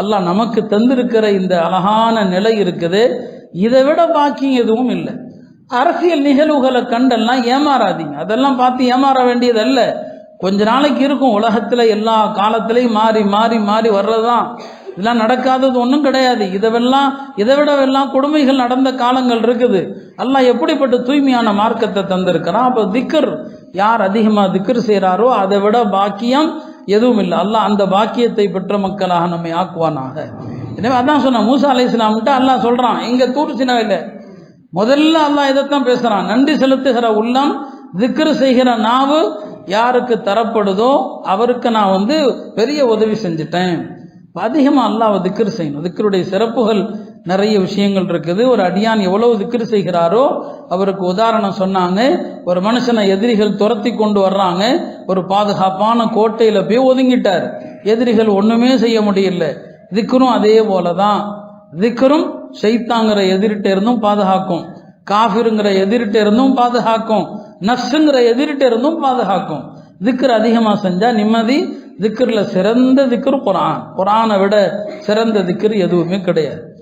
அல்லாஹ் நமக்கு தந்திருக்கிற இந்த அழகான நிலை இருக்குது. இதை விட பாக்கியம் எதுவும் இல்லை. அரசியல் நிகழ்வுகளை கண்டெல்லாம் ஏமாறாதீங்க. அதெல்லாம் பார்த்து ஏமாற வேண்டியதல்ல. கொஞ்ச நாளைக்கு இருக்கும் உலகத்துல எல்லா காலத்திலையும் மாறி மாறி மாறி வர்றதுதான். இதெல்லாம் நடக்காதது ஒன்றும் கிடையாது. இதவெல்லாம் இதை விடவெல்லாம் கொடுமைகள் நடந்த காலங்கள் இருக்குது. அல்லாஹ் எப்படிப்பட்ட தூய்மையான மார்க்கத்தை தந்திருக்கிறான்? அப்போ திக்கர் யார் அதிகமாக திக்கர் செய்கிறாரோ அதை விட பாக்கியம் எதுவும் இல்லை அல்லாஹ் அந்த பாக்கியத்தை பெற்ற மக்களாக நம்மை ஆக்குவானாக. எனவே அதான் சொன்னான் மூசா அலை இஸ்லாம்ட்டு அல்லாஹ் சொல்கிறான் இங்கே தூர் சினவில்லை முதல்ல அல்லாஹ் இதைத்தான் பேசுகிறான் நன்றி செலுத்துகிற உள்ளம் திக்ரு செய்கிற நாவு யாருக்கு தரப்படுதோ அவருக்கு நான் வந்து பெரிய உதவி செஞ்சுட்டேன். அதிகமாக அல்லாஹ் திக்ரு செய்யணும். திக்ருடைய சிறப்புகள் நிறைய விஷயங்கள் இருக்குது. ஒரு அடியான் எவ்வளவு திக்ரு செய்கிறாரோ அவருக்கு உதாரணம் சொன்னாங்க. ஒரு மனுஷனை எதிரிகள் துரத்தி கொண்டு வர்றாங்க. ஒரு பாதுகாப்பான கோட்டையில் போய் ஒதுங்கிட்டார். எதிரிகள் ஒன்றுமே செய்ய முடியல. திக்கரும் அதே போல தான் திக்கரும் சைத்தாங்கிற எதிரிட்ட இருந்தும் பாதுகாக்கும். காஃபிருங்கிற எதிரிட்ட இருந்தும் பாதுகாக்கும். நஃப்ஸுங்கிற எதிரிட்ட இருந்தும் பாதுகாக்கும். திக்கர் அதிகமாக செஞ்சால் நிம்மதி. திக்கரில் சிறந்த திக்கர் குரான். குரானை விட சிறந்த திக்கர் எதுவுமே கிடையாது.